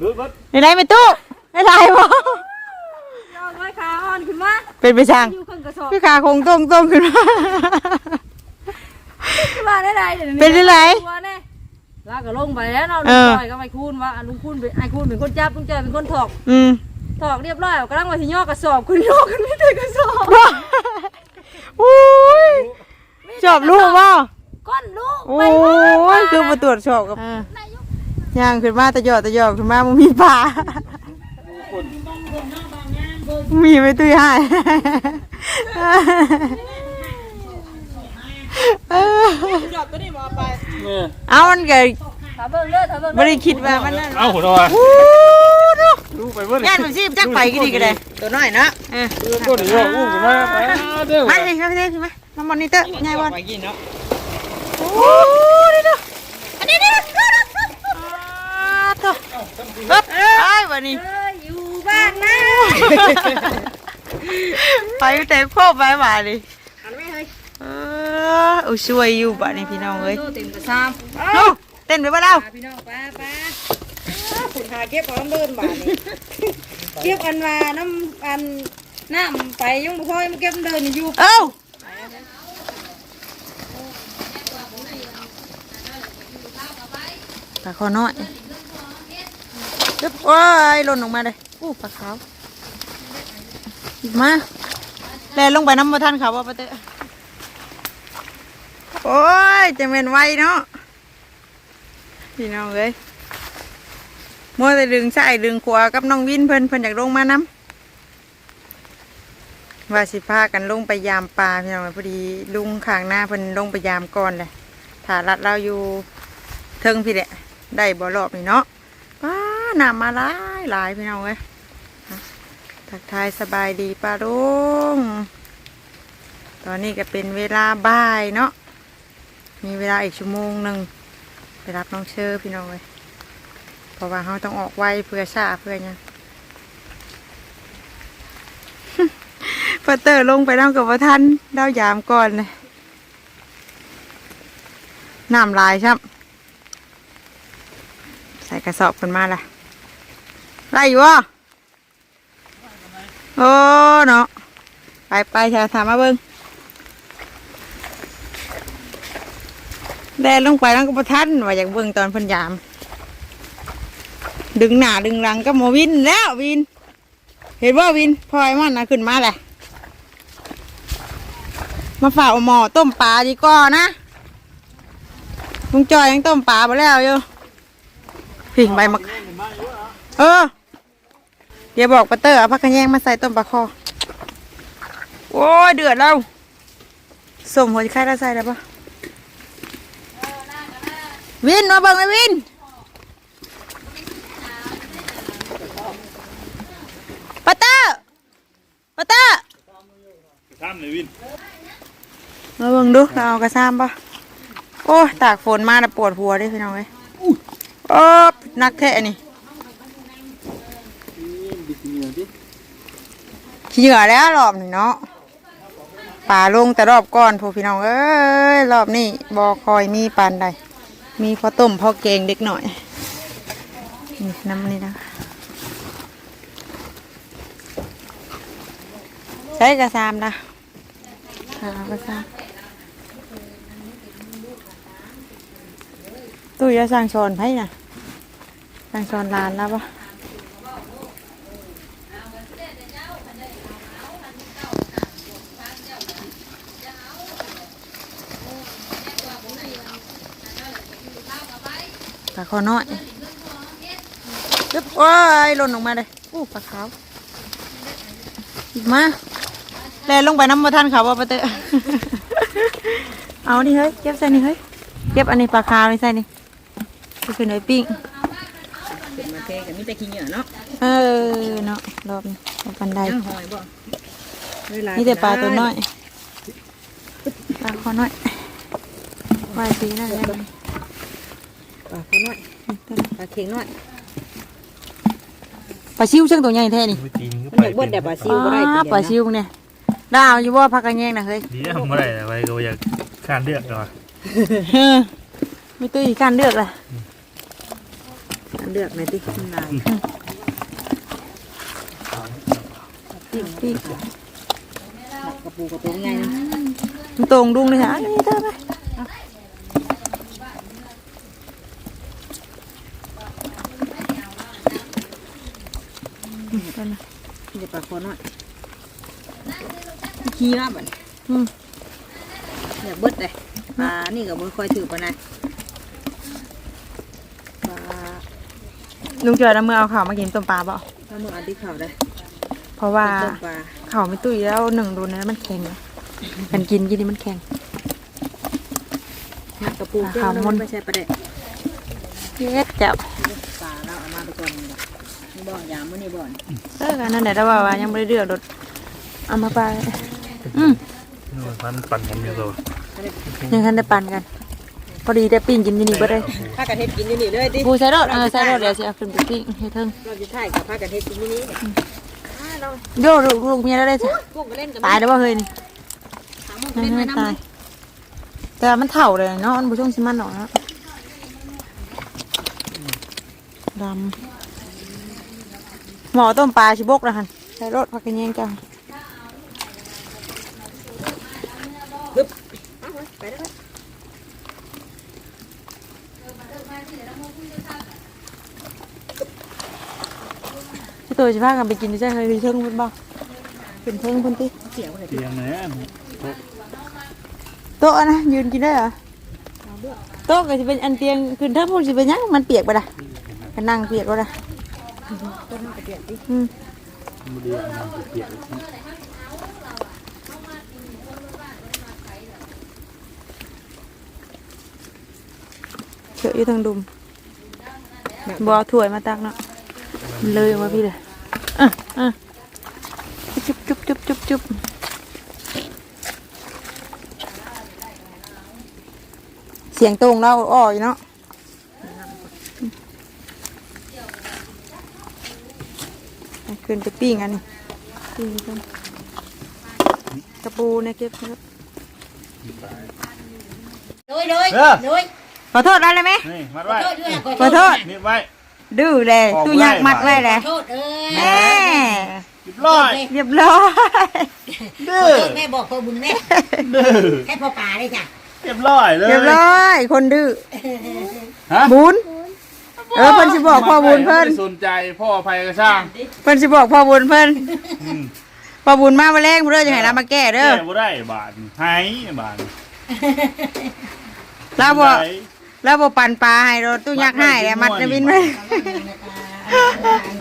หรือว่าในไรไม่ตู้ในไรบ่เอาไว้ขาอ่อนขึ้นมาเป็นไปช่างอยู่เครื่องกระสอบพี่ขาคงต้งต้งขึ้นมาขึ้นมาได้ไรเดี๋ยวนี้เป็นได้ไรตัวแน่ลากก็ลงไปแล้วเนาะเอลุงอจอยก็ไม่คูนว่าลุงคูนเป็นไอ้คูนเป็นคนจับลุงจอยเป็นคนถอกอืมถอกเรียบร้อยกำลังมาที่ย่อกระสอบคุณย่อขึ้นไม่ได้กระสอบอุ้ยชอบลูกบ่ก้อนลูกโอ้ไปเบิ่งยคือมาตรวจสอบกับ ย่างขึ้นมาตะยอดตะยอดขึ้นมามันมีปลามีไม่ตุ้ยให้เออเนี่ยเอามันก็ถ้าเบิ่งเด้อถ้าเบิ่งไม่ได้คิดว่ามันนั่นเอาหัวเราะอู้ดูดูไปเบิ่งย่านมันซีบจักไปก็ดีก็ได้ตัวน้อยเนาะเออดูก็ดีว่าอุ้มกันมาไปเด้อมาเลยมาเลยมามาบอลนี่เตอร์ใหญ่บอลไปกินเนาะ โอ้นี่เด้ออันนี้นี่ตัวตัว เฮ้ยไอ้วันนี้เอ้ยอยู่บ้านนะไปแต่โคบไปบ่าดิอันไม่เฮ้ยเอออุ้ยช่วยอยู่บ่านี่พี่น้องเอ้ยโตเต็มกระซามเอ้าเต้นไปบ่เราป้าพี่น้องป้าป้าขุนหาเก็บเอาน้ำเดินบาดนี่เก็บอันว่าน้ำอันน้ำไปยังบ่พอยังเก็บน้ำเดินอยู่เอ้าปลาคอน้อย เรียบโอ้ยหล่นออกมาเลยอู้ปลาขาวมาแล่ลงไปน้ำมาทันเขาว่าปะเตะโอ้ยจะเป็นไวเนาะพี่น้องเอ้ยมัวแต่ดึงใส่ดึงขวากับน้องวินเพิ่นเพิ่นอยากลงมาน้ำว่าสิพากันลงไปยามปลาพี่น้องพอดีลุงข้างหน้าเพิ่นลงไปยามก่อนเลยถ้ารัดเราอยู่เทิงพี่แหละได้บ่รอบนี่เนาะ น้ำมาหลายหลายพี่น้องเอ้ยทักทายสบายดีป้าลุงตอนนี้ก็เป็นเวลาบ่ายเนาะมีเวลาอีกชั่วโมงหนึ่งไปรับน้องเชอร์พี่น้องเลยเพราะว่าเขาต้องออกไวเพื่อชาเพื่อหยังพอเตอร์ลงไปน้ำกับว่าท่านเล่ายามก่อนเลยน้ำลายช่ำใส่กระสอบกันมาละ ไล่อยู่วะโอ้เนาะไปไปชาถามมาเบิ้งแดนลงไปแล้วก็ประทันว่าอยากเบิ้งตอนพันยาม ดึงหน้าดึงหลังก็มาวินแล้ววิน เห็นว่าวินพลอยมันนะขึ้นมาแหละมาฝากเอาหมอต้มปลาดีกว่านะลุงจอยยังต้มปลาไปแล้วอยู่ผิงใบมะเออ เดี๋ยวบอกปาเตอร์เอาผักกระแยงมาใส่ต้มปลาคอ โอ้ยเดือดแล้วสมหัวไข่แล้วใส่แล้วปะวินมาเบิ่งเลยวิน ปาเตอร์ปาเตอร์ข้ามเลยวินมาเบิ่งดูเราเอากระซ้ำปะโอ้ยตากฝนมาแล้วปวดหัวเด้พี่น้องเอ้ยโอ้นักแท้นี่ เหยื่อแล้วรอบนี่เนาะป่าลงแต่รอบก่อนพวกพี่น้องเอ้ยรอบนี้บอคอยมีปานใดมีข้าวต้มข้าวแกงเด็กหน่อยนี่น้ำนี่นะใช้กระซามนะหากระซามตู้ยาสั่งสอนไพ่น่ะสั่งสอนลานแล้วปะ คอน้อยปึ๊บโอ้ยหล่นออกมาเลยอู้ปลาขาวอีกมาแล่ลงไปน้ำมาทันเขาว่าปะเตอะเอาดิเฮ้ยเก็บใส่นี่เฮ้ยเก็บอันนี้ปลาขาวนี่ใส่นี่ก็คือเนื้อปิ้งเป็นมาแค่กับมีแต่ขี้เหงื่อเนาะเออเนาะรอบนี้รอบบันไดยังหอยบ่เวลานี่แต่ปลาตัวน้อยปลาคอน้อยว่ายสีนั่นแหละ ปลาเขาน้อยปลาเค็งน้อยปลาชิวเชิงตัวใหญ่แท้นี่วิธีนี้ก็มันไปอยากเบิดแต่ปลาซิวก็ได้อ่าปลาชิวเนี่ยดาวอยู่ว่าพักกันแยงนะเฮ้ยดีนะผมไม่ได้ไปก็อยากข้ามเลือกหน่อยเออไม่ตุ้ยการเลือกล่ะอันเลือกหน่อยติมันลายพี่กระปูกระปูไงนะมันตรงดุงเลยฮะนี่เธอไห มอืมเธอนะนี่จะปลาคอน้อยขี้มาบ่นอืมอยากเบิดเลยปลานี่ก็บ่ค่อยถือปานใดปลาลุงเจอแล้วเมื่อเอาข่าวมากินต้มปลาเปล่าถ้ามืออันที่เข่าได้เพราะว่าต้มปลาข่าวไม่ตุ้ยแล้วหนึ่งโดนนะมันแข็งกันกินกินนี่มันแข็งหักกระปูขาวมนไม่ใช่ปลาเด็ดเย็ดจับ ปลาเราเอามาไปก่อนนี่บ่อน ยามมื้อนี้บ่อนเออกันนั่นแหละแต่ว่าว่ายังไม่ได้เดือดรถเอามาปลาอืมพันปั่นกันอยู่ตัวยังทันได้ปั่นกัน พอดีได้ปิ้งกินที่นี่ก็ได้พากันเฮ็ดกินอยู่นี่เลยติปูใส่รถเออใส่รถเดี๋ยวจะเอาขึ้นไปปิ้งให้เทิงเราจะถ่ายกับพากันเฮ็ดกินอยู่นี่โยลูกลูกเมียแล้วได้จ้ะกุ้งก็เล่นกับตายแล้วว่าเฮ้ยนี่ถามมึงไม่เล่นไม่ไว้ตายแต่ว่ามันเถ่าเลยเนาะมันบุช่วงชิมันหนอกเนาะดำ หมอต้มปลาชิบกนะฮันใส่รถพักกันยังจ้ะไปได้ไหมพี่ตัวจะพากันไปกินที่ใช่เคยเทิงเพิ่นบ่เป็นเทิงเพิ่นติเสียงเลยเตียงไหนโต๊ะนะยืนกินได้เหรอโต๊ะก็จะเป็นอันเตียงขึ้นเทิงพวกสิเป็นยังมันเปียกไปละก็นั่งเปียกก็ได้ ต้นมันก็เดือดดิ อืม มือเดียวมันเปียก เฉยอยู่ทางดุมบ่เอาถ้วยมาตักเนาะมันเลยออกมาพี่เลยอ่ะอ่ะจุ๊บจุ๊บจุ๊บจุ๊บจุ๊บเสียงตรงเราอ้ออยู่เนาะ ขึ้นไปปิ้งอันนี้ปิ้งกันกระปูเนี่ยเก็บไว้โดยโดยเออโดยขอโทษได้เลยไหมนี่มัดไว้โทษด้วยขอโทษนี่ไว้ดื้อเลยออกตู้ยักษ์มัดไว้เลยโทษเอ้ยแม่เรียบร้อยเรียบร้อยดื้ขออโทษแม่บอกพ่อบุญแม่ดื้อให้พ่อป่าเลยจ้ะเรียบร้อยเลยเรียบร้อยคนดื้อฮะบุญ เออเพิ่นสิบอกพ่อบุญเพิ่นไม่ได้สนใจพ่ออภัยก็ช่างเพิ่นสิบอกพ่อบุญเพิ่นอืมพ่อบุญมาวันแรกเด้อจะให้เรามาแก้เด้อแก้บ่ได้บาทหายบาทเราบ่เราบ่ปั่นปลาให้เราตู้ยักษ์ให้แล้วมัดในบินไว้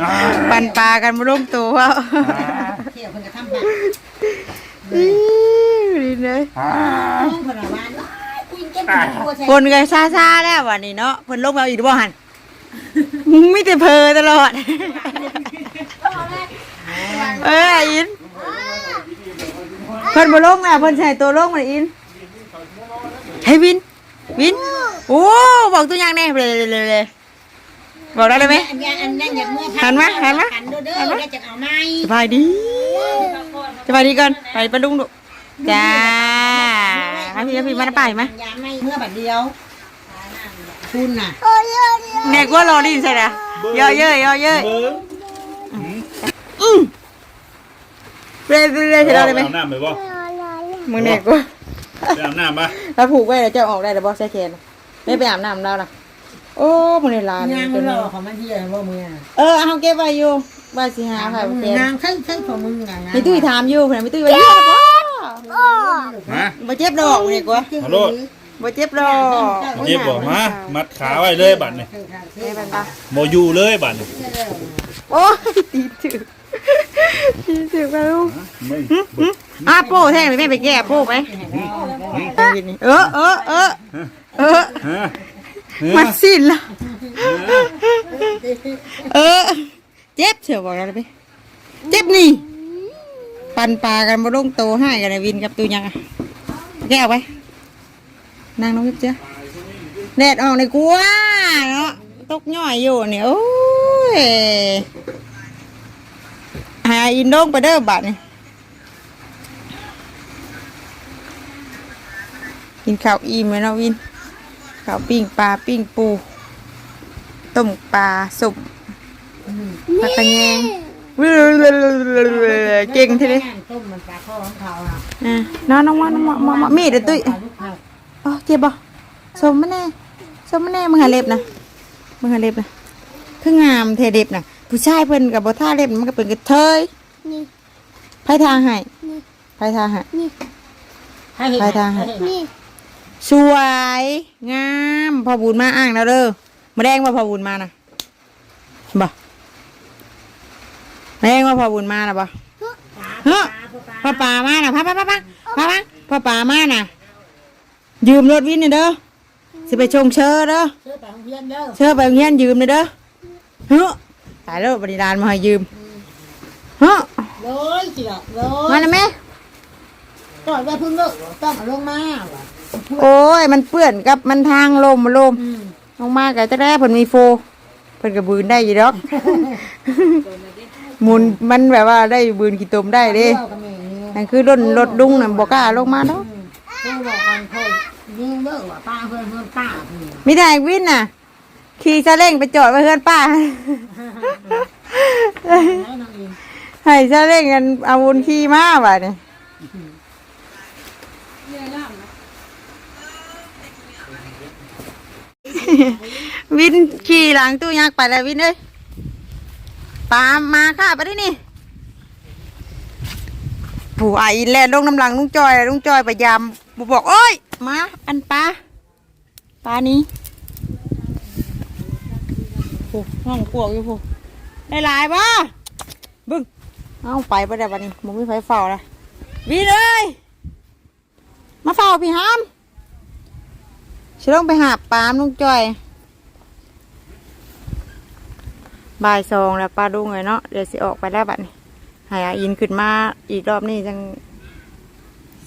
อ่าปั่นปลากันบ่ลงตัวเว้าเที่ยวเพิ่นก็ทำบัตรอีดีเลยอ่าน้องเพิ่นว่าว่าคุยเก็บตัวใช่คนก็ซาๆแล้ววันนี้เนาะเพิ่นลงมาอีกบ่หั่น มีแต่เพอตลอด เอ้ยอินเพิ่นบ่ลงแล้วเพิ่นใส่ตัวลงมาอินให้วิน วิน โอ้บอกตัวอย่างแน่เลยเลยเลยบอกได้เลยไหมอันนี้อันนั้นอยากเมื่อหันมาหันมาหันเด้อเด้อแล้วจะเอาไม้สบายดีสบายดีก่อนไปปะลุงดุจ้าให้พี่ให้พี่มาได้ไปไหมยาไม่เมื่อบัดเดียวคุณน่ะ แม่กลัวรอดิใช่ไหมเยอะเยอะเยอะเยอะเบิ้งอืมเรื่อยเรื่อยเรื่อยเราได้ไหมอาบน้ำไปบ่ มึงเนี่ยกูไปอาบน้ำปะเราผูกไว้แล้วจะออกได้แต่บอกใส่แขนไม่ไปอาบน้ำเราล่ะโอ้มึงในร้านงานจนรอของมันเที่ยว่ามือเออเอาเก็บไว้อยู่ว่าสิหาค่ะแขนงานทั้งทั้งของมึงงานไม่ตุ้ยถามอยู่เพื่อนไม่ตุ้ยว่าเยอะป่ะมาบ่เจ็บดอกมึงเนี่ยกูฮัลโหล บ่เจ็บดอกเจ็บบ่มา มัดขาไว้เลยบัดนี่นี่เป็นปะโมอยู่เลยบัดนี่โอ้ยตีถึกตีถึกไปลูกมึงอะโป้แท่งเลยแม่ไปแก้โป้ไหมเออเออเออเออฮะมันสิ้นละเออ เจ็บเฉียวบอกเราเลยไปเจ็บนี่ ปันปลากันมาลงโตให้กันนะวินกับตูยังอะแกเอาไป นั่งน้องวิบเจ้าแดดออกในกัวเนาะตกย่อยอยู่เนี่ยโอ้ยหาอินโดงไปเด้อบัดนี่กินข้าวอิ่มเลยเนาะวินข้าวปิ้งปลาปิ้งปูต้มปลาสุกปลากระแยงเก่งทีนี้ต้มมันปลาข้อของเขาอะอะนอนน้องว่าน้องว่ามามามีดเด้อตุ้ย ปลาลูกผักอ๋อเจ็บบ่สมมันแน่สมมันแน่มึงหาเล็บนะมึงหาเล็บนะคืองามเทเล็บนะผู้ชายเพิ่นกับบ่ท่าเล็บมันก็เป็นกระเทยนี่ไผทางให้นี่ไผทางให้นี่ให้เห็นไปทางให้เห็นนี่สวยงามพอบุญมาอ้างแล้วเด้อมาแดงว่าพอบุญมานะบ่มาแดงว่าพอบุญมานะบ่เฮ้อพ่อป่ามานะพ่อป่าพ่อป่าพ่อป่าพ่อป่ามานะ ยืมรถวินนี่เด้อสิไปชงเชอเด้อเชื่อไปโรงเรียนเด้อเชอไปโรงเรียนยืมเลยเด้อเฮ้อตายแล้วบริดารมาให้ยืมเฮ้อเลยสิละเลมายนะแม่ก่อนว่าเพิ่งเลิกต้องเอาลงมาว่ะโอ้ยมันเปื้อนกับมันทางลมลม อืมลงมากับจะได้เพิ่นมีโฟเพิ่นก็บืนได้อยู่ดอก หมุนมันแบบว่าได้บืนกี่ตมได้เด้เที่ยวกับแม่นี่นั่นคือรถรถดุ้งน่ะบ่กล้าลงมาดอกอืมเพิ่งบอกกันเพิ่น ยิงเลิกว่าป้าเพิ่นเพิ่นป้าเพิ่นมีแต่วินน่ะ ขี่ซาเล้งไปจอดไว้เฮือนป้า แล้วน้องอินให้ซาเล้งกันเอาวุนขี่มาว่ะนี่วินขี่หลังตู้ยักษ์ไปแล้ววินเอ้ยปามาค่ะไปดินี่ผู้ไอ้แลนลงน้ำหลังลุงจอยลุงจอยพยายามบบอกโอ้ย มา อันปลาปลานี้โอ้ห้องปวกอยู่ผู้ได้หลายบ่บึ้งเอาไปไปได้บัดนี้มึงไม่ไฟเฝ้าละวินเอ้ยมาเฝ้าพี่ฮามฉันต้องไปหาปลามลุงจอยบ่ายสองแล้วป้าดุงเลยเนาะเดี๋ยวสิออกไปแล้วบัดนี้หายอาอินขึ้นมาอีกรอบนี้จัง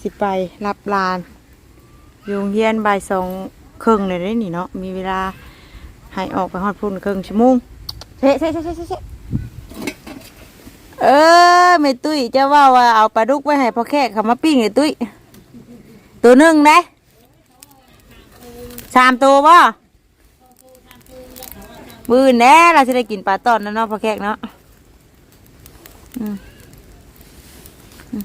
สิไปรับลาน อยู่โรงเฮียนบ่ายสองครึ่งเลยได้นี่เนาะมีเวลาใหายออกไปฮอดพุ่นครึ่งชั่วโมงเซ่เซ่เซ่เซ่เซ่เออไม่ตุ้ยจะว่าว่าเอาปลาดุกไว้ให้พ่อแขกเขามาปิ้งเลยตุ้ยตัวหนึ่งนะสามตัวบ่มือแน่เราจะได้กินปลาตอนนั่นเนาะพ่อแขกเนาะอืมอืม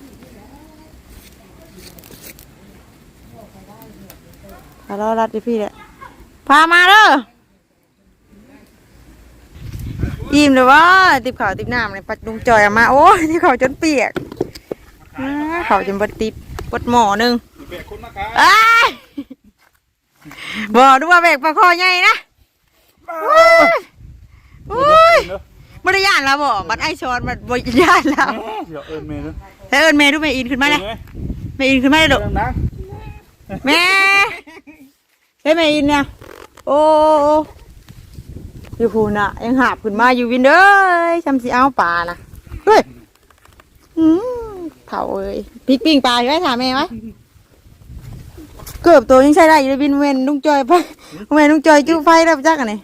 พาเรารัดดิพี่แหละพามาเด้ออิ่มเลยว่าติบข่าวติบน้ำเลยปัดลุงจอยเอามาโอ้ยที่เขาวจนเปียกอ่าเขาวจนบดติบปดหม้อหนึ่งเบียคนมาขายอ้ายบอกดูว่าเบกปลาคอใหญ่นะโอ้ยบริยานแล้วบอกบัดไอชอนบัดบริยานแล้วเดี๋ยวเอิญเมย์นะแต่เอิญเมย์ดูเมย์อินขึ้นมาเลยเมย์อินขึ้นมาเลยลูกดัง แม่เฮ้ยเมย์อินเนี่ย โอ้อยู่พูน่ะ ยังหาบขึ้นมาอยู่วินเด้อจำสิเอาปลานะเฮ้ยอืมเผาเอ้ยพริกปิ้งปลาอยู่ไหมถามแม่ไหมเกือบตัวยังใช้ได้อยู่เลยวินเวนลุงจอยไปเวนลุงจอยจู้ไฟแล้วจักอันนี้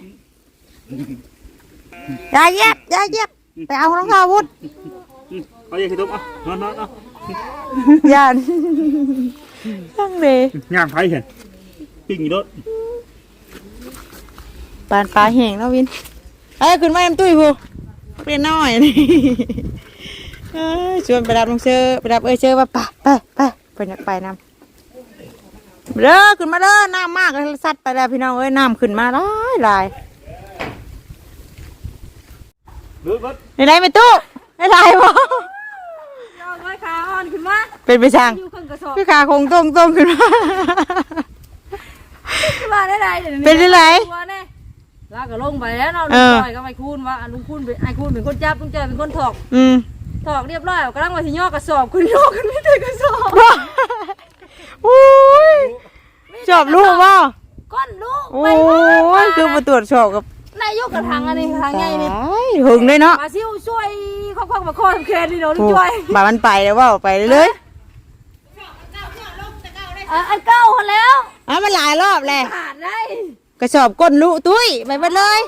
อยาเหย็บอยาเหย็บไปเอารองเท้าวุฒๆเอาอย่าคิดตุ๊บเอานอนนอนเอายาน ตั้งเลยย่างไผ่เห็นปิ้งอยู่รถปานปลาแห้งแล้ววินเอ้ยขึ้นมาเอ็มตุ้ยพูเปลี่ยนน้อยนี่เอ้ยชวนไปรับลุงเชอไปรับเอ้ยเชอว่าไปไปไปเพิ่นอยากไปนำเด้อขึ้นมาเด้อน้ำมากเลยสัตว์ไปแล้วพี่น้องเอ้ยน้ำขึ้นมาหลายหลายรถรถในไรไปตู้ในไรบ่เอาไว้ขาอ่อนขึ้นมาเป็นไปช่างอยู่เครื่องกระสอบคือขาคงตรงตรงขึ้นมาขึ้นมาได้ไรเดี๋ยวนี้เป็นได้ไรตัวแน่ลากก็ลงไปแล้วเราเอลุงอจอยก็ไปคูณว่าอะลุงคูณเป็นไอ้คูณเป็นคนจับลุงจอยเป็นคนถอกอืมถอกเรียบร้อยกำลังว่าสิย่อกระสอบคุณย่อขึ้นไม่ถึงกระสอบอุ้ยชอบลูกบ่ก้อนลูกโอ้ไปเบิ่งยคือมาตรวจสอบกับ นายยกกระถางอันนี้กระถางใหญ่นี่ตายหึงเลยเนาะมาซิวช่วยครอบครัวมาคอทำแคนนี่เนาะลุงจอยบ่ามันไปแล้วว่าไปเลยอะอันเก้าคนแล้วอะมันหลายรอบแหละขาดได้กระสอบก้นลุตุ้ยไปหมดเลย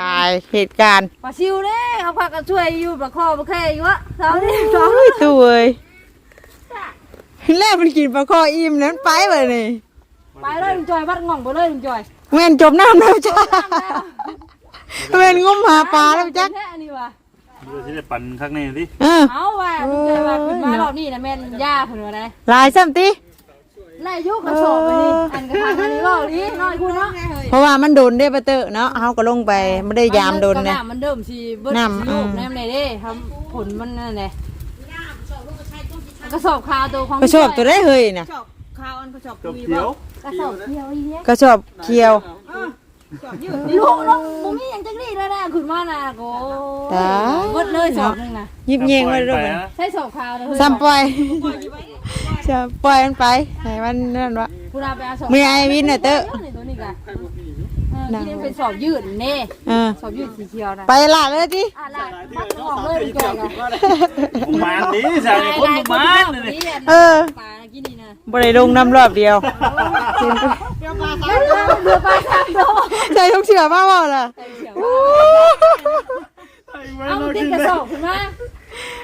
ตายเหตุการณ์ปลาซิวเด้เขาพากันช่วยอยู่ประคอประแค่อยู่วะสาวนี่สาวโอ้ยตู้เอ้ยแรกมันกินปลาคออิ่มแล้วมันไปเลยนี่ไปเลยลุงจอยวัดง่องไปเลยลุงจอย แม่นจมน้ำแล้วจ้าแม่นงมหาปลาแล้วจักแค่อันนี้ว่ะดูสิได้ปั่นข้างในสิเออเอาว่ะมันเจอว่าขึ้นมารอบนี้นะแม่นย่าเพิ่นว่าได้หลายซ้ำติไล่ยุกกระสอบไปนี่อันกระทางอันนี้เว้าดิน้อยคุณเนาะเพราะว่ามันโดนได้ปะเตอะเนาะเฮาก็ลงไปไม่ได้ยามโดนเนี่เนี่ยมันเดิมสิเบิ้ลน้ำสิลูกอืมแนมเลยเด้ทำผลมันนั่นแหละกระสอบคาวตัวของกระสอบตัวได้เฮ้ยน่ะชอบข้าวอันก็ชอบจบคุยเขียว กระสอบเดียวอีเนี้ยกระสอบเขียวชอบยืดลูกลูกมึงนี่ยังจังดีแล้วนะขึ้นมาน่ะโกตายเบิดเลยสอบหนึงน่ะยิบเยงไว้ด้วยไปมันนะใช้สอบคาวเลยซ้ำปล่อยจะปล่อยมันไปให้มันนั่นวะกูราไปเอาสอบมีไอ้วินน่ะเตอะนี่ตัวนี้กะเออที่นี่เป็นสอบยืดเน่เออสอบยืดสีเขียวนะไปละเลยจิอะล่ะมัดออกเลยดีกว่าบุมานนี้ใส่คนบุมานเลยเออปลากินนี่นะ บ่ได้ลงน้ำรอบเดียวไม่เรือเรือปลาสามตัวใจทุกเชือมาบ่ล่ะเขียวเอาติดกระสอบขึ้นมา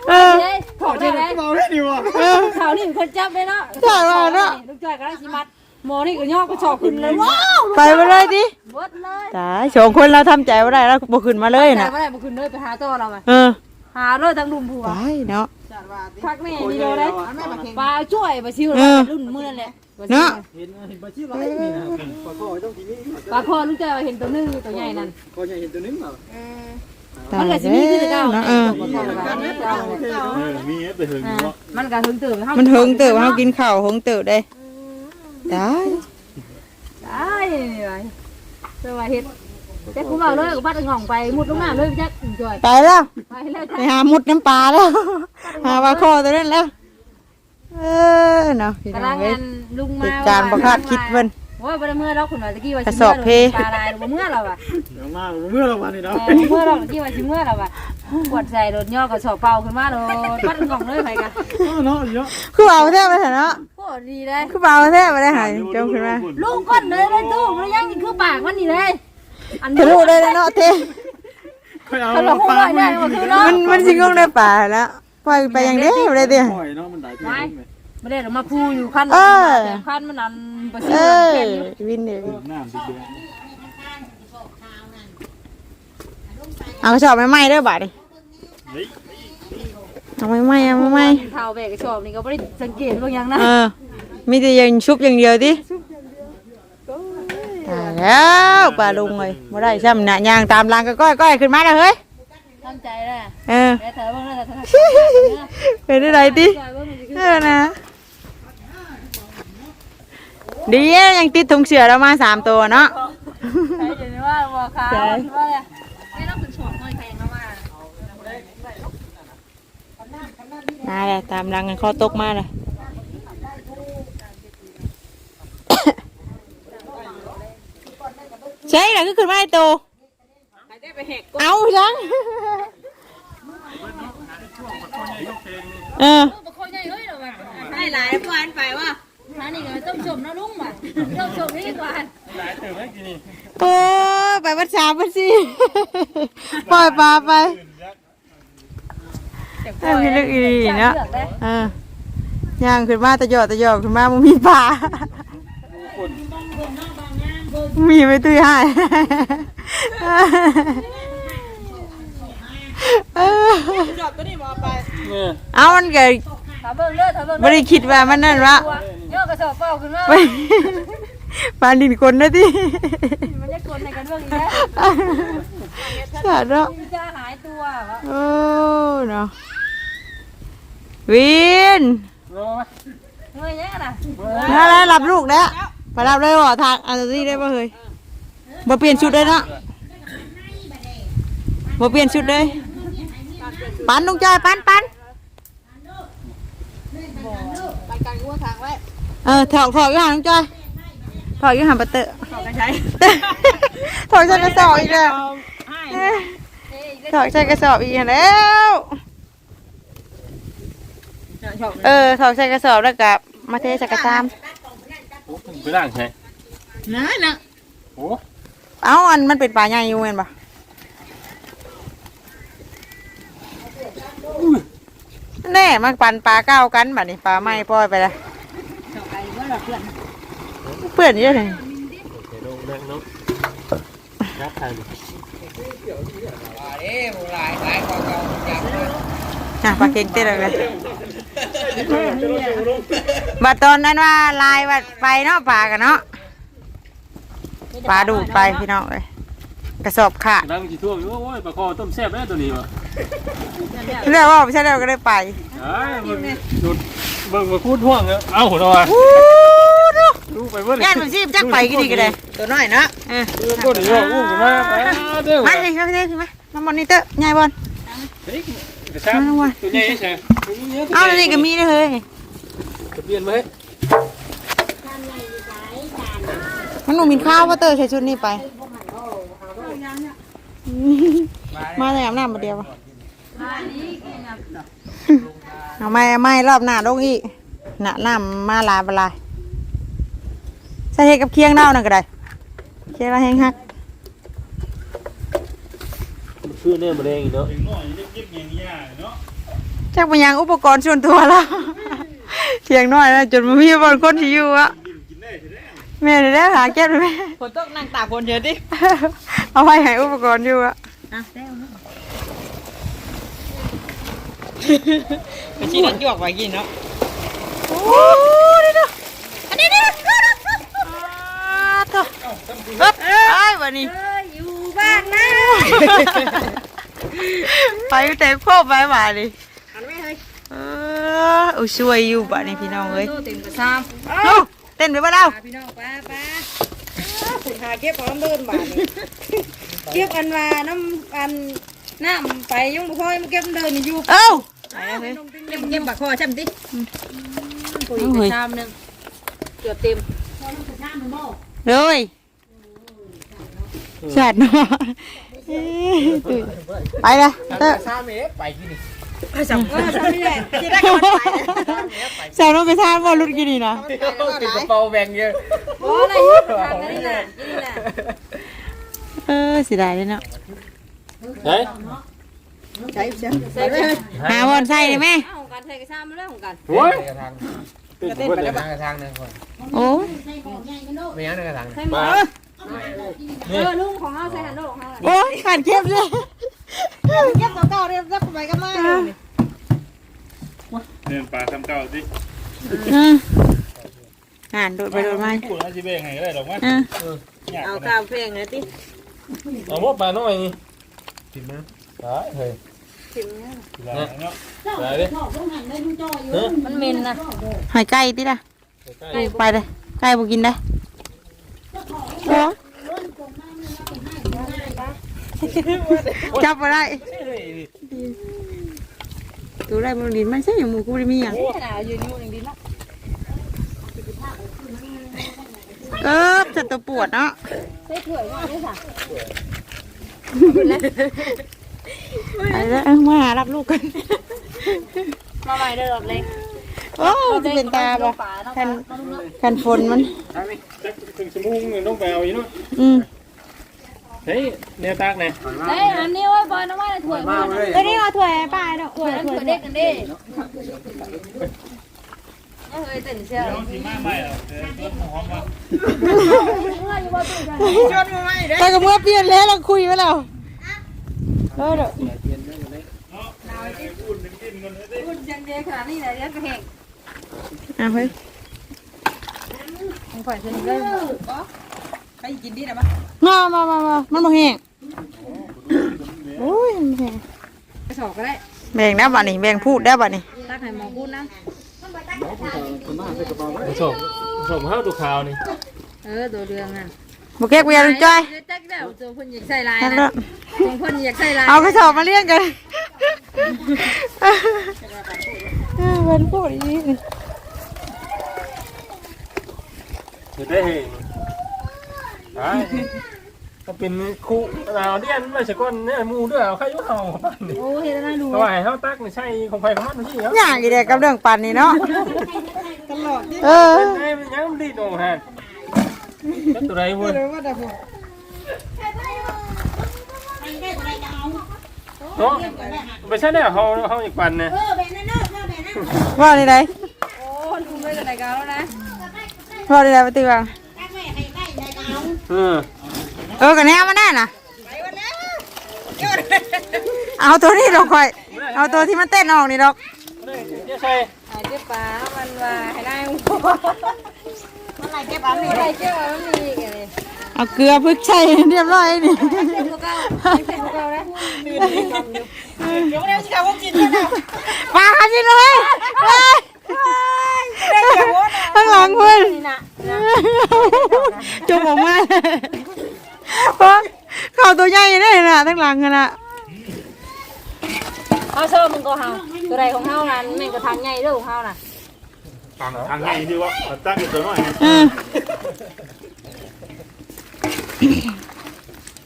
เออเฮ้ยถอดได้ไหมเมาได้ดีวะเออเขานี่เป็นคนจับเลยเนาะใช่ว่าเนาะลูกจอยก็ได้สิมัดหมอนี่ก็ย่อกระสอบขึ้นเลยว้าวไปมาเลยดิเบิดเลยตายสองคนเราทำใจบ่ได้แล้วบ่ขึ้นมาเลยแต่น่ะว่าได้บุขึ้นเลยไปหาตัวเราอะเออหาเลยทั้งลุมผัวตายเนาะ พักแม่นี่เราได้ปลาช่วยปลาชิวเออรุ่นมือนั่นแหละเนาะเห็นเห็นปลาชิวไรนี่นะปลาคอต้องกินนี่ปลาคอลูกจอยเห็นตัวนึงตัวใหญ่นั่นคอใหญ่เห็นตัวนึงเปล่าตามันยก็จะมีคือเก่าเนาะเออเออมีไปถึงวะมันก็ถึงตื่นมันเฮิงเติบเฮากินข้าวเฮิงเติบได้ตายได้ไปสวัสดี แต่คุณบอกเลยกูพัดง่องไปมุดลงน้ำเลยจักจอยไปแล้ว ไปแล้วไปหามุดน้ำปลาแล้ว หาปลาคอตัวนั้นแล้ว เออเนาะพี่กำน้ลัองงเว้ยงานลุงเหมาตุการณ์ประคาดคิดเพิ่น โอ้ยบ่ได้เมื่อเราคุณว่าตะกี้ว่ากระสอบเพ ปลาลายบ่เมื่อเราอะเดี๋ยวมาเมื่อเราวันนี้เนาะเออเมื่อเราตะกี้ว่าสิเมื่อเราอะปวดใจรถย่อกระสอบเป่าขึ้นมาโดนพัดง่องเลยไปกันเนาะเยอะคือเอาแท้มาเนาะโคตรดีเลยคือเอาแท้มาได้หายจมขึ้นมาลูกก้นเลยเลยตู้มันยังคือปากมันนี่เลย อันทะลุเลยเนาะเท่ค่อยเอาเขาบอกว่าได้ว่าคือเนาะมันมันสิงงในป่าแล้วปล่อยไปอย่างเดียวเลยเด้อ ปล่อยเนาะมันได้ที่ไม่ได้หรอกมาพูอยู่ขั้นเออ แต่ขั้นมันอันประสิทเอธิ์อวินเด้อน้ำติดเดือดเอากระสอบใหม่ๆเด้อบาดนี้เฮ้ยเอาใหม่ๆเอาใหม่เท้าแบกกระสอบนี่ก็ไม่ได้สังเกตบางอย่างนะๆเออมีแต่อยังชุบอย่างเดียวดิ ตายแล้วปลาลุงเลยบ่ได้ซ้ำน่ะย่างตามหลังก็ก้อยๆขึ้นมาแล้วเฮ้ยตั้งใจเลยเออแต่เธอเบิ่งเลยแต่เธอเป็นอะไรดิใจเบิ่งมันจะขึ้นเออนะดีอะยังติดถุงเสือเรามาสามตัวเนาะใครจะนึกว่าบัวขาวคิดว่าอะไรไม่ต้องขึ้นสอบหน่อยใครยังเข้ามามาเลยตามรังกันข้อตกมาเลย ใช่หรอก็ขึ้นมาไอ้โตเอาจังเออลูกประคองใหญ่เฮ้ยเหรอวะให้หลายพานไปว่ะนั่นนี่ก็ต้มชมนะลุงว่ะต้มชมนี่ก่อนโอ้ยไปวัดสามวัดสี่ปล่อยปลาไปเอ้ยมีเรื่องอีดีเนาะเออย่างขึ้นมาตะหยอดตะหยอดขึ้นมามันมีปลา มีไม่ตุ้ยให้เออชอบตัวนี้มาไปเอามันเกิดถ้าเบิ่งเด้อถ้าเบิ่งไม่ได้คิดว่ามันนั่นวะเยอะกระสอบเปล่าขึ้นมาปปลาดินคนนะที่มันจะกดในกันเรื่องนี้สาดเนาะจะหายตัวโอ้เนาะวินเงยยังน่ะน่าแล้วรับลูกแล้ว ไปรับเลยบ่ทางอันนี้ได้ป่ะเฮ้ยบ่เปลี่ยนชุดเลยเนาะบ่เปลี่ยนชุดเลยปันลุงจอยปันปันไปกันกูทางไว้เออถอดถอดอยู่หางลุงจอยถอดอยู่หางปะเตอะขอกันใช้ถอดใส่กระสอบอีกแล้วเอ้ยถอดใส่กระสอบอีกแล้วชอบเออถอดใส่กระสอบแล้วกับมาเทใส่กระตาม ไปล่างใช่นะนะโอ้เอ้าอันมันเป็นปลาใหญ่อยู่เห็นปะแน่มันปันปลาเก้ากันบัดนี้ปลาไม่ปล่อยไปเลยไปเมื่อเราเพื่อนเพื่อนเยอะเลยลงนั่งเนาะทางอะปลาเก่งเต้นเลย บัดตอนนั้นว่าลายว่าไปเนาะปลากันเนาะปลาดูดไปพี่น้องเลยกระสอบขาดกำลังจิท่วงอยู่โอ้ยปลาคอต้มแซ่บแน่ตัวนี้วะเรื่องว่าไม่ใช่เราก็ได้ไปไอ้เบิ่งดูดเบิ่งมาคูดท่วงเอาเอาหัวเราะอู้ดูดูไปเบิ่งย่านมันซีบจักไปกี่ดีกันเลยตัวน้อยเนาะเออก็เดี๋ยวอุ้มกันมาไปเด้อมาเลยครับพี่เด้พี่มามามอนิเตอร์ยายบอลเฮ้ย กระชับตัวใหญ่ใช่เอาอันนี้ก็มีเลยเฮ้ยจะเปลี่ยนไหมมันหนูมีข้าวว่าเตอร์ใส่ชุดนี้ไป มาแต่อาบน้ำมาเดียวอะเอาไม่ไม่รอบหน้าลงอีกหน้าน้ำมาลายบลายใส่เห็ดกับเคียงเน่านั่นก็ได้เคียงละแห้งฮักคือเนี่ยมะเร็งเนาะจักเป็น หยังอุปกรณ์ส่วนตัวแล้วเคียงน้อยแล้วจนมามีบอลคนที่อยู่อะแม่ได้หาเก็บเลยแม่ฝนตกนั่งตากฝนเยอะดิเอาไว้ให้อุปกรณ์อยู่อะไปชี้นัดหยวกไว้กินเนาะโอ้นี่เนาะอันนี้นี่ตัวเฮ้ยไอ้วันนี้อยู่บ้านนะไปเต็มโคบไปบ่าดิหันไม่ เฮ้ยเอออุ้ยช่วยอยู่บ่านี่พี่น้องเอ้ยตู้เต็มกระซามโอ้เต้นไปบ่เล่าป้าพี่น้องป้าป้าขุนหาเก็บของน้ำเดินบาทนี่เก็บอันว่าน้ำอันน้ำไปยังบ่พอมาเก็บน้ำเดินนี่อยู่เอ้าเก็บเก็บบักคอช่ำติปุ๋ยโอ้กยระซามหนึงเกือบเต็มเลยแสดเนาะเอ้ยตุ้ยไปเลยเตอ สามเมตรไปกิน ก็ช่ำนี่แหละสาวน้องไปทานบอลรุ่นกี่นี่นะติดกระเป๋าแบ่งเยอะโอ้อะไรอยู่ทางนี้น่ะนี่น่ะเออเสียดายเลยเนาะเฮ้ยใส่ไปเลยหาบอลใส่เลยแม่เอาของกันใส่กระซามาเลยของกันโอ้ยทางติดเบิดเลยทางทางนึงคนโอ้ยไม่งั้นกระทางใส่หมา เออลุงของเฮาใส่หันโดของเฮาโอ้ยขาดเก็บเลยเก็บเก่าๆเรียบรับไปกันมาเดินป่าทำเก่าสิอืมอ่านโดดไปโดดมาพูดแล้วสิเบ่งให้ได้ดอกมันอะอยากเอานะข้าวเพลงเลยติเอาหมดปลาหน่อยนี่กินมั้ยได้เฮ้ยกินเนี่ยเนาะได้ดิเฮ้ยมันเหม็นนะหอยไก่ติล่ะใกล้ไปเลยไก่บ่กินได้ โอ้จับมาได้ตัวได้บนดินมันใช่อย่างหมูกูไม่ได้มีอย่างขนาดยืนอยู่อย่างดีเนาะเออจะตัวปวดเนาะใส่ถ้วยมาเลยค่ะไปแล้วเออมาหารับลูกกันมาใหม่เด้อรถเล็ก โอ้จะเป็นตาบ่คันคันฝนมันจักถึงสมุงเนี่ยต้องไปเอาอีกเนาะอืมเฮ้ยแนวตากเนี่ยเฮ้ยอันนี้ไว้บอยน้ำมันถ้วยมาตัวนี้มาถ้วยป้าเนาะถ้วยถ้วยเด็กกันดิเฮ้ยตื่นเช้าสีมาใหม่เหรอเออต้นหอมมาแต่ก็เมื่อเปลี่ยนแล้วเราคุยไว้แล้วเออเด้อพูดยังเดียวขนาดนี้เลยเดี๋ยวก็แห้ง อะเฮ้ยของฝ่ายฉันเลยใครกินดีนะบ้ามามามามามันบ่แห้งโอ้ยมันแห้งไปสอบก็ได้แบ่งได้บ่นี่แบ่งพูดได้บ่นี่ตักให้หมอพูดนะผสมผสมข้าวดูข่าวนี่เออตัวเรืองอะบ่เก็บเวียนจ้อยจักแล้วตัวเพิ่นอยากใส่ลายนั่นนะละตัวเพิ่นอยากใส่ลายเอากระสอบมาเลี้ยงกันเออเป็นพูดอีก นี่เห็นได้เห็นไอ้ก็เป็นคู่เราเดียนไม่ใช่ก้อนเนี่ยมูด้วยเอาใครยุ่งเอาบ้านนี่โอ้เฮ็ดได้ดูก็ให้เขาตักนี่ใช่ของไฟของมันที่เหรออย่างอีเด็กกับเรื่องปั่นนี่เนาะตลอดเออไอ้มันยังดีตรงฮะตัวไรวะเนาะไม่ใช่เนี่ยเขาเขาอีกปันเนี่ยว่าในไหนโอ้ดูไม่กันไหนกันแล้วนะ ว่าในไหนปฏิวังเออเออกันแน่มาแน่น่ะเเอาตัวนี้ดอกค่อย เอาตัวที่มันเต้นออกนี่ดอกเดี๋ยวใส่หายเจ็บปลามันว่าให้ได้มันไหลเก็บอันนี้ไหลเก็บอันนี้กันเลยเอาเกลือพริกใส่เรียบร้อยนี่เป็นพวกเก่าเป็นพวกเก่าแล้วเดี๋ยวไม่ได้สิครับผมจินแล้วปลาสิเลย ไปข้างหลังเพื่อนนี่นะจมออกมาเพราะเขาตัวใหญ่ได้น่ะทั้งหลังกันน่ะเอาโซ่มึงก็เฮาตัวใดของเฮานั่นแม่งก็ทางใหญ่เด้อของเฮาน่ะทางทางให้ดีวะตั้งอีกตัวหน่อยเออ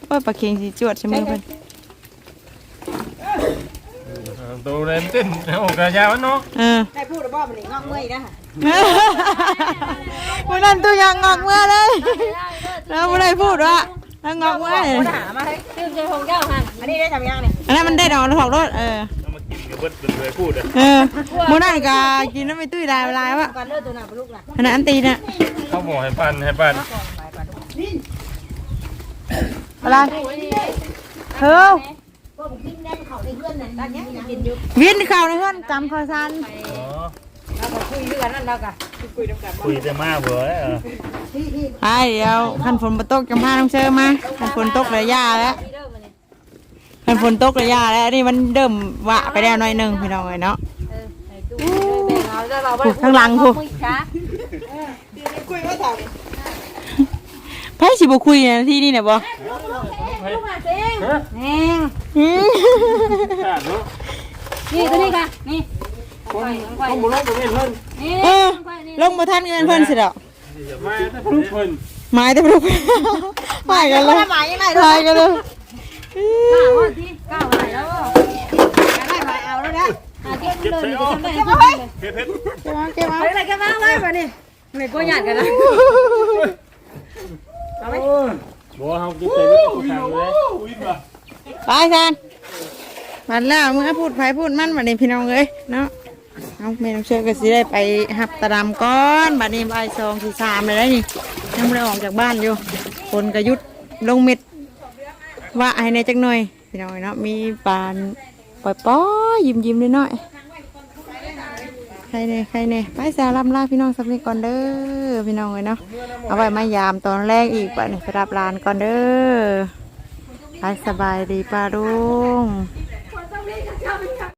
ว่าปลาเค็งสีจวดใช่ไหมเพื่อนตัวเรนเต้นโอ้กระยาวเนาะเออ ได้พูดแล้วบ่มันนี่งอกเมื่อยนะ วันนั้นตัวยังงอกเมื่อเลยแล้วไม่ได้พูดว่าแล้วงอกเมื่อเลยหามาให้ชื่อใจของเจ้าหันอันนี้ได้ทำยังเนี่ยอันนั้นมันได้ดอกแล้วถอกรถเออเอามากินกับเบิดเป็นเลยพูดอะเออมื่อนั้นก็กินแล้วไม่ตุ้ยลายลายวะก่อนเลิกตัวหน้าลูกน่ะขนาดอันตีน่ะเขาบอกให้ปั่นให้ปั่นอะไรเฮ้ยด้านนี้กินอยู่วินเข่าในเพื่อนจำคอซัน อ๋อเราก็คุยด้วยกันนั่นเราก็คุยแต่มาเบื่อเออไอ้เดี๋ยวคันฝนมาตกจำพาน้องเชอมาคันฝนตกระยะแล้วที่เด้อมันนี่คันฝนตกระยะแล้วนี่มันเริ่มวะไปแล้วหน่อยหนึงพี่น้องเลยเนาะเออให้ตู้ด้วยแบ่งเอาแล้วเราบ่ได้ข้างหลังผู้มึงช้าคุยว่าเท่าไพ่สิบคุยนะที่นี่เนี่ยบ่ลูกมาเองแหงอืมขาดเนาะนี่ตัวนี้ค่ะนี่ คนคนบุรุษตัวนี้เพิ่นนี่เออลงมาท่านเงินเพิ่นสิดอกอย่ามาถ้าเพิ่นไม้แต่พลุกไปกันเลยหมายยังไงไปกันเลยก้าวว่าที่ก้าวไหนแล้วได้หมายเอาแล้วนะอาเก็บเลยนี่จะทำได้เก็บเอาไว้เพชรเพชรเก็บมาเก็บมาไปอะไรกันบ้างเลยมานี่ไม่กลัวหยาดกันนะบอกว่าเขากินเต็มที่ทุกครั้งเลยไปแซนมันแล้วมึงให้พูดไผพูดมันบัดนี้พี่น้องเอ้ยเนาะ เอาแม่น้องเชื่อก็สิได้ไปหับตะดำก่อนบัดนี้บ่ายสองถึงสามเลยได้นี่ยังไม่ได้ออกจากบ้านอยู่ฝนกระยุดลงเม็ดว่าให้ในจักหน่อยพี่น้องเอ้ยเนาะมีปานปล่อยป้อยิ้มยิ้มนิดหน่อยใครเนี่ยใครเนี่ยไปสารับลาพี่น้องสักนิดก่อนเด้อพี่น้องเลยเนาะเอาไว้มายามตอนแรกอีกไปเนี่ยไปรับลานก่อนเด้อไปสบายดีป้าลุง